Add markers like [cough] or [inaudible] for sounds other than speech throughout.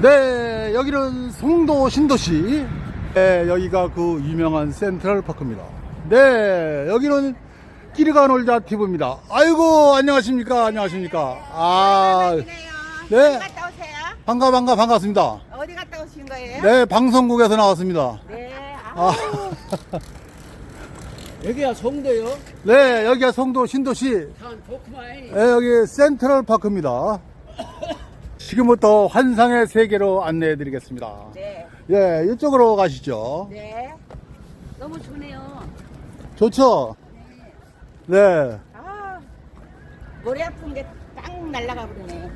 네, 여기는 송도 신도시. 네, 여기가 그 유명한 센트럴 파크입니다. 네, 여기는 끼리가 놀자 TV입니다. 아이고, 안녕하십니까? 안녕하십니까? 아, 네. 어디 갔다 오세요? 반가, 반가, 반갑습니다. 어디 갔다 오신 거예요? 네, 방송국에서 나왔습니다. 네. 아, [laughs] 여기가 송도요? 네, 여기가 송도 신도시. 참 좋구만. 네, 여기 센트럴 파크입니다. [coughs] 지금부터 환상의 세계로 안내해 드리겠습니다. 네. 예, 이쪽으로 가시죠. 네. 너무 좋네요. 좋죠? 네. 아, 머리 아픈 게 딱 날라가 버리네.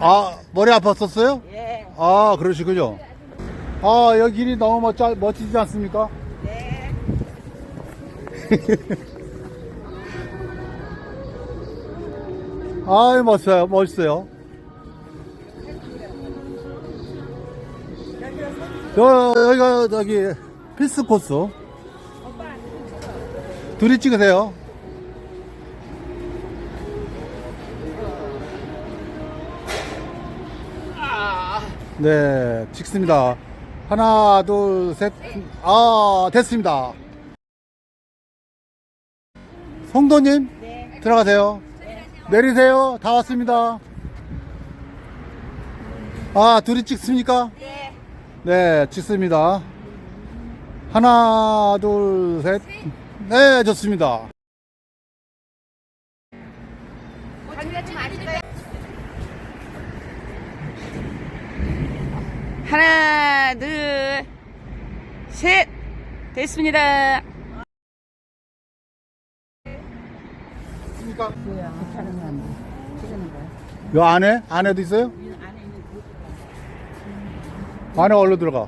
아, 머리 아팠었어요? 예. 아, 그러시군요. 아, 여기 길이 너무 멋져, 멋지지 않습니까? 네. [laughs] 아이, 멋져요, 멋있어요. 저, 여기가, 저기, 필스 코스. 둘이 찍으세요. 네, 찍습니다. 하나, 둘, 셋. 아, 됐습니다. 송도님, 네. 들어가세요. 내리세요. 다 왔습니다. 아, 둘이 찍습니까? 네. 네, 찍습니다. 하나, 둘, 셋. 네, 좋습니다. 하나, 둘, 셋. 됐습니다. 요 안에? 안에도 있어요? 안에 얼른 들어가.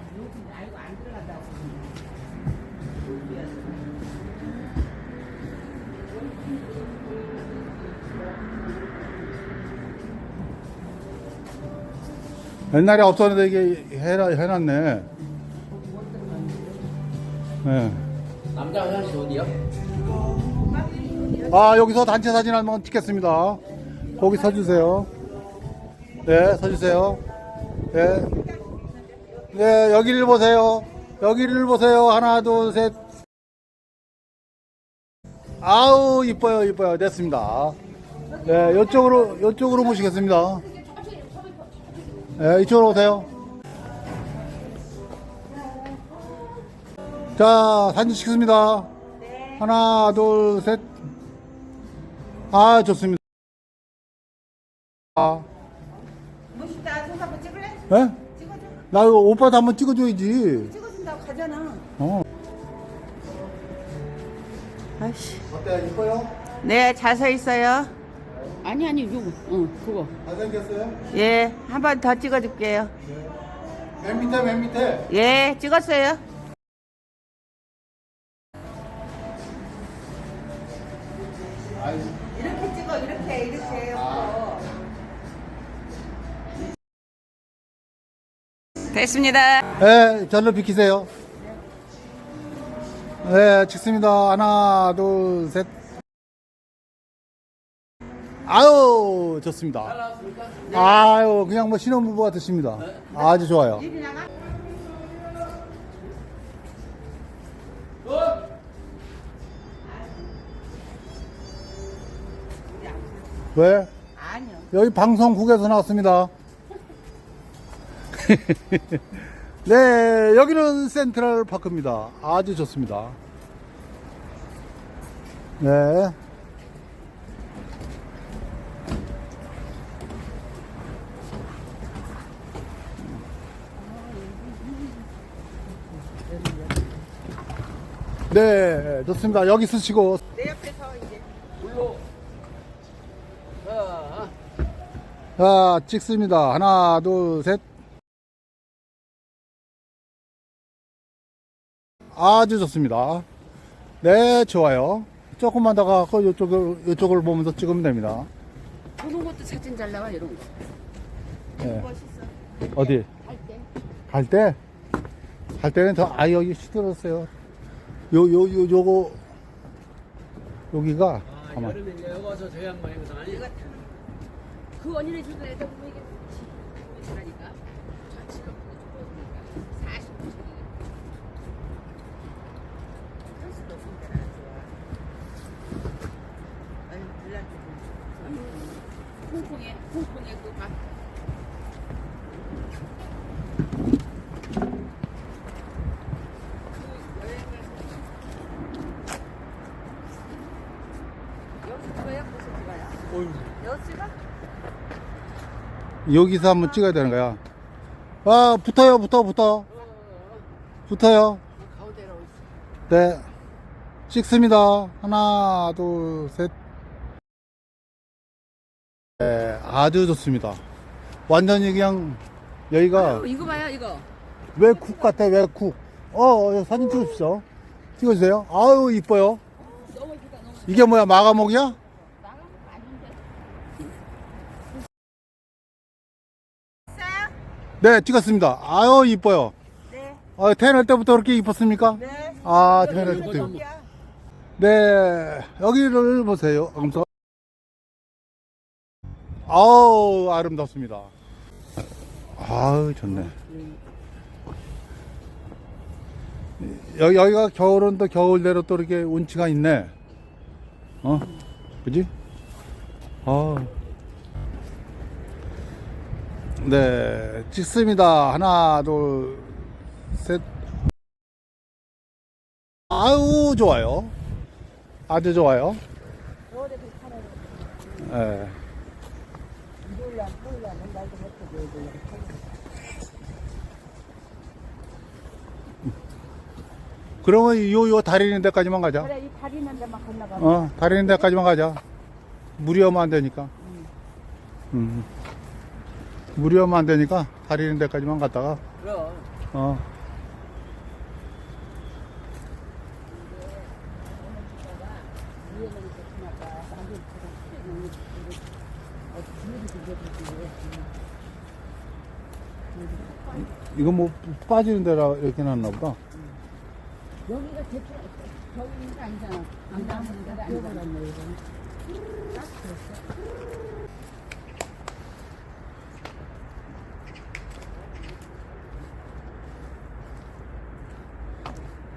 옛날에 없었는데 이게 해라, 해놨네. 네. 남자 화장실 어디요? 아, 여기서 단체 사진 한번 찍겠습니다. 거기 서주세요. 네, 서주세요. 네. 네, 여기를 보세요. 여기를 보세요. 하나, 둘, 셋. 아우, 이뻐요, 이뻐요. 됐습니다. 네, 이쪽으로, 이쪽으로 모시겠습니다. 네, 이쪽으로 오세요. 자, 사진 찍습니다. 하나, 둘, 셋. 아, 좋습니다. 아, 멋있다. 손 한번 찍을래? 예? 나 이거 오빠도 한번 찍어줘야지. 찍어준다고 가잖아. 어. 아이씨. 어때, 이뻐요? 네, 잘 서 있어요. 아니, 아니, 요거. 응, 그거. 잘생겼어요? 예, 한 번 더 찍어줄게요. 맨 밑에, 맨 밑에. 예, 찍었어요. 이렇게 찍어, 이렇게, 이렇게 해 됐습니다. 예, 절로 비키세요. 네, 찍습니다. 하나, 둘, 셋. 아유, 좋습니다. 아유, 그냥 뭐 신혼부부 같으십니다. 아주 좋아요. 왜? 아니요. 여기 방송국에서 나왔습니다. [laughs] 네, 여기는 센트럴 파크입니다. 아주 좋습니다. 네. 네, 좋습니다. 여기 쓰시고. 내 옆에서 이제. 물로. 자, 자, 찍습니다. 하나, 둘, 셋. 아주 좋습니다. 네, 좋아요. 조금만 더 가고 이쪽을, 이쪽을 보면서 찍으면 됩니다. 보는 것도 사진 잘 나와, 이런 거. 네. 멋있어. 어디? 할 때. 갈 때? 갈 때는 더, 아, 여기 시들었어요. 요, 요, 요, 요거, 여기가, 아, 가만. 여름에 이제 여기 와서 저 양반 이거 다 아니? 그 언니네 주던 애들 보면 이게 그러니까. 여기서 한번 찍어야 되는 거야. 아, 붙어요, 붙어, 붙어. 붙어요. 네. 찍습니다. 하나, 둘, 셋. 네, 아주 좋습니다. 완전히 그냥, 여기가 어, 이거 봐요 이거. 외국 같아, 외국. 어, 어, 사진 찍으십시오. 찍어주세요. 아유, 이뻐요. 이게 뭐야, 마가목이야? 네, 찍었습니다. 아유, 이뻐요. 네. 아, 태어날 때부터 그렇게 이뻤습니까? 네. 아, 태어날 때부터. 네, 여기를 보세요. 검사. 아우, 아름답습니다. 아우, 좋네. 여기, 여기가 겨울은 또 겨울대로 또 이렇게 운치가 있네. 어? 그지? 아. 네, 찍습니다. 하나, 둘, 셋. 아유, 좋아요. 아주 좋아요. 예. 그러면 요, 요 다리 있는 데까지만 가자. 그래 이 다리 있는 데만 건너가. 어, 다리 있는 데까지만 가자. 무리하면 안 되니까. 음. 무리하면 안 되니까 다리 있는 데까지만 갔다가, 그럼. 어. 이거 뭐 빠지는 데라 이렇게 놨나 보다. 여기가 대충 저기가 아니잖아. 안 닿는 데가 아니잖아.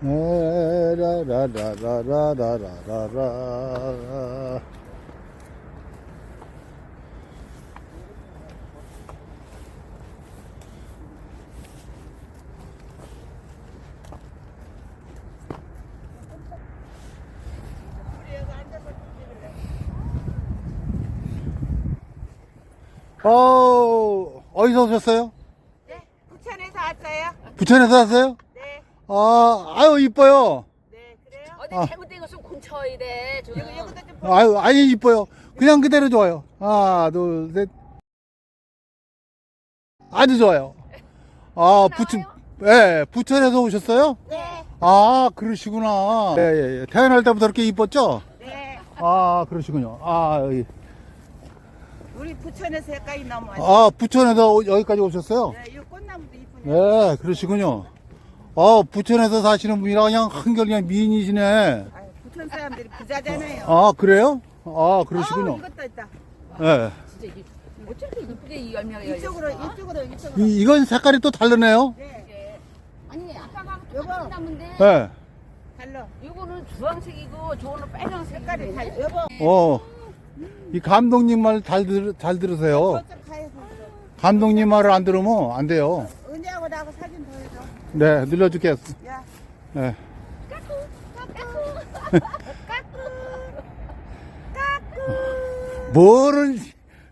라라라라라라라라 어, 어디서 오셨어요? 네. 부천에서 왔어요. 부천에서 왔어요? 네. 아, 아유, 이뻐요. 네 그래요. 어디 아. 잘못된 것은 공쳐 이래. 저는. 여기 여기도 좀. 아유, 아니, 이뻐요. 그냥 그대로 좋아요. 하나, 둘, 셋. 아주 좋아요. 아, 부천, 예, 부천에서 오셨어요? 네. 아, 그러시구나. 예, 예, 예. 태어날 때부터 그렇게 이뻤죠? 네. 아, 그러시군요. 아, 여기. 우리 부천에서 여기까지 넘어왔어요. 아, 부천에서 오- 여기까지 오셨어요? 네. 이 꽃나무도 이쁘네. 네, 그러시군요. 아, 부천에서 사시는 분이라 그냥 한결 그냥 미인이시네. 아유, 부천 사람들이 부자잖아요. 아, 그래요? 아, 그러시군요. 아우, 이것도 있다. 예. 진짜 이게 어떻게 이쁘게 이 열매가? 이쪽으로 이쪽으로 이쪽으로. 이, 이건 색깔이 또 다르네요. 네. 아니 아까가 여보. 똑같은 나무인데 예. 달러. 이거는 주황색이고 저거는 빨간색 색깔이 달. 여보. 어. 이 감독님 말 잘 들, 잘 들으세요. 저쪽 감독님 말을 안 들으면 안 돼요. 은혜하고 나하고 사진 보여줘. 네, 늘려줄게요. 야. 네. 뭐를,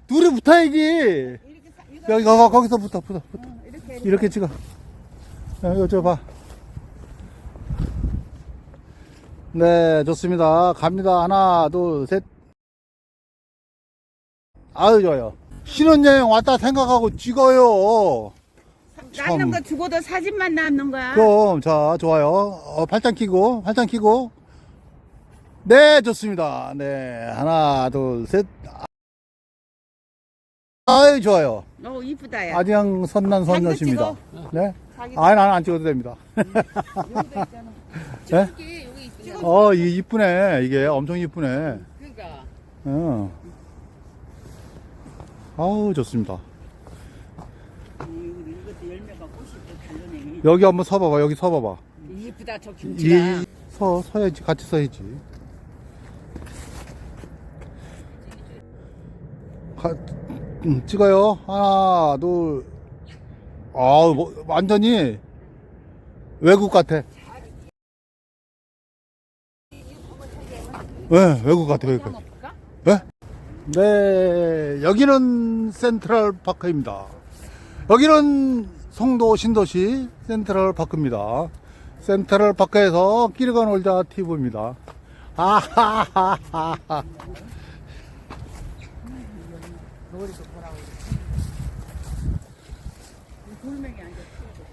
둘이 붙어야지. 이렇게 사, 이거 여기, 거, 거기서 붙어, 붙어, 붙어. 이렇게 이렇게. 이렇게 찍어. 야, 이거 저 봐. 네, 좋습니다. 갑니다. 하나, 둘, 셋. 아유, 좋아요. 신혼여행 왔다 생각하고 찍어요. 참. 남는 거 죽어도 사진만 남는 거야. 그럼, 자, 좋아요. 어, 팔짱 끼고, 팔짱 끼고. 네, 좋습니다. 네, 하나, 둘, 셋. 아유, 좋아요. 어 이쁘다 야. 아디양 선난 선녀십니다. 네? 아니, 나는 안 찍어도 됩니다. 있잖아. [laughs] 네? 여기. 어, 이게 이쁘네. 이게 엄청 이쁘네. 그러니까 어. 아우, 좋습니다. 여기 한번 서봐봐. 여기 서봐봐. 이쁘다 저 김치가. 이, 서, 서야지. 같이 서야지. 가, 음, 찍어요. 하나, 둘. 아우, 뭐, 완전히 외국 같아. 네, 외국 같아, 외국 같아. 네? 네, 여기는 센트럴 파크입니다. 여기는 송도 신도시 센트럴 파크입니다. 센트럴 파크에서 끼르가 놀자 TV입니다. 아하하하하. [laughs]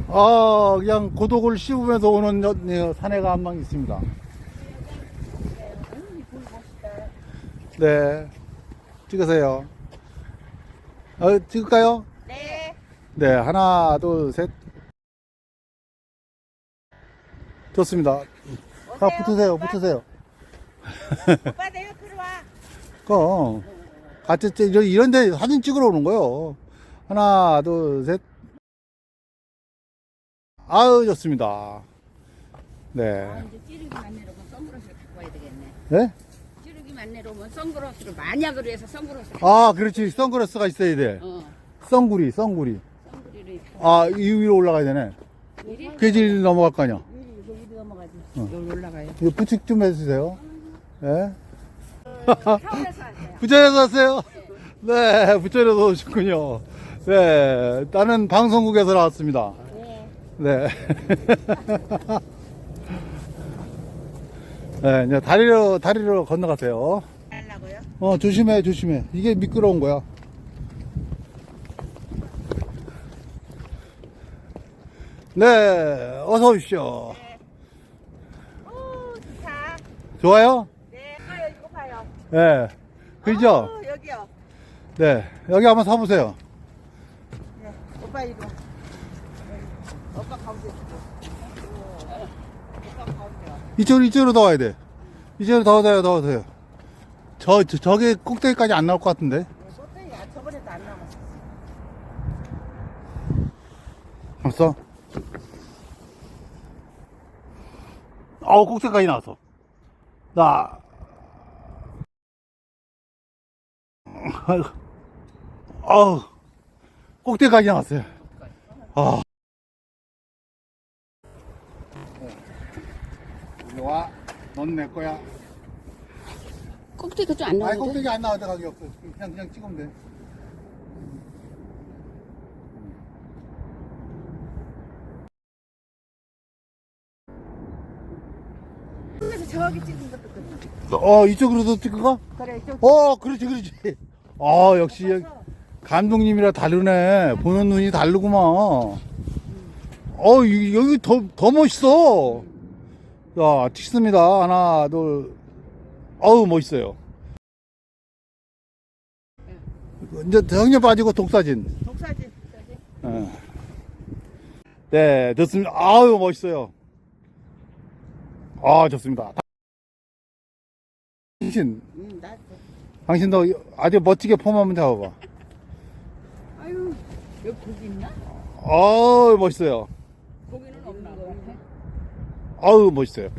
아, 그냥 고독을 씹으면서 오는 여- 네, 사내가 한명 있습니다. 네. 찍으세요. 어, 찍을까요? 네. 네, 하나, 둘, 셋. 좋습니다. 아, 붙으세요, 붙으세요. [laughs] 오빠 내가 들어와. 그, 같이, 찍- 이런- 이런데 사진 찍으러 오는 거요. 하나, 둘, 셋. 아유, 좋습니다. 네. 이제 찌르기 만 내려오면 선글라스를 갖고 와야 되겠네. 네? 찌르기 만 내려오면 선글라스를 만약으로 해서 선글라스를 아, 그렇지. 선글라스가 있어야 돼. 어, 선구리, 선구리. 아, 이 위로 올라가야 되네. 괴질 넘어갈 거 아니야. 이리 이리 넘어가지. 어. 여기 올라가요. 이거 부축 좀 해주세요. 네. 하세요. 부천에서 왔어요? 네, 부천에서 오셨군요. 네, 나는 방송국에서 나왔습니다. 네. [laughs] 네, 이제 다리로, 다리로 건너가세요. 달라고요? 어, 조심해, 조심해. 이게 미끄러운 거야. 네, 어서 오십시오. 오 좋다. 좋아요? 네. 봐요 이거 봐요. 네. 그죠? 어, 여기요. 네, 여기 한번 서보세요. 네. 오빠 이거. 오빠 가운데 있고. 오빠 가운데 와. 이쪽으로, 이쪽으로 더 와야 돼. 이쪽으로 더 와요, 더 와요. 저, 저, 저게 꼭대기까지 안 나올 것 같은데. 소떼야 저번에도 안 나왔어. 봤어? 어우, 꼭대기까지 나왔어. 나. 아이고. 어우, 꼭대기까지 나왔어요. 아. 이리 와. 넌 내 거야. 꼭대기가 좀 안 아니, 나오는데? 꼭대기 안 나와도 가기 없어. 그냥, 그냥 찍으면 돼. 그래서 저기 찍은 것도 끝나. 어, 이쪽으로도 찍을까? 그래 좀. 어, 그렇지, 그렇지. 아, 역시 여기 감독님이라 다르네. 보는 눈이 다르구만. 어, 이- 여기 더, 더 멋있어. 자, 찍습니다. 하나, 둘. 어우, 멋있어요. 이제 정렬 빠지고 독사진. 독사진. 예. 네, 좋습니다. 아유, 멋있어요. 아, 좋습니다. 당신, 응, 나 당신도 아주 멋지게 폼 한번 잡아봐. 아유, 여기 고기 있나? 어우, 멋있어요. 고기는 없나 것 같아. 어우, 멋있어요.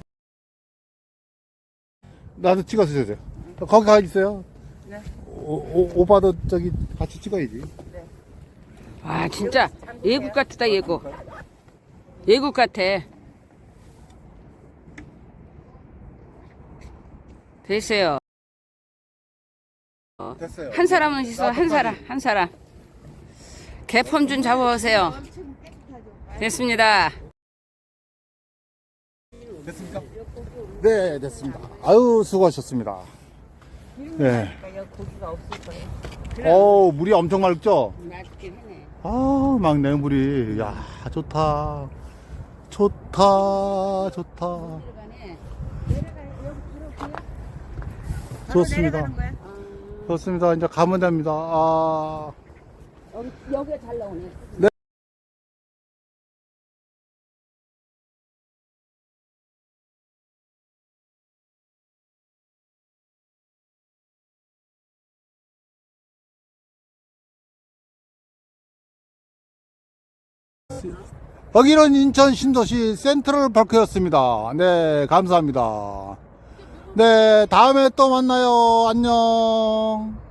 나도 찍어주세요. 돼. 거기 가 있어요. 네. 오, 오, 오빠도 저기 같이 찍어야지. 아, 진짜 예국 같다, 예국. 예국 같아. 됐어요. 됐어요. 한 사람은 있어, 한 사람, 한 사람. 개펌 좀 잡아오세요. 됐습니다. 됐습니까? 네, 됐습니다. 아유, 수고하셨습니다. 네. 어우, 물이 엄청 맑죠? 아, 막내 물이. 야, 좋다. 좋다, 좋다. 들어가네. 좋습니다. 좋습니다. 이제 가면 됩니다. 아, 여기, 여기가 잘 나오네. 여기는 인천 신도시 센트럴 파크였습니다. 네, 감사합니다. 네, 다음에 또 만나요. 안녕.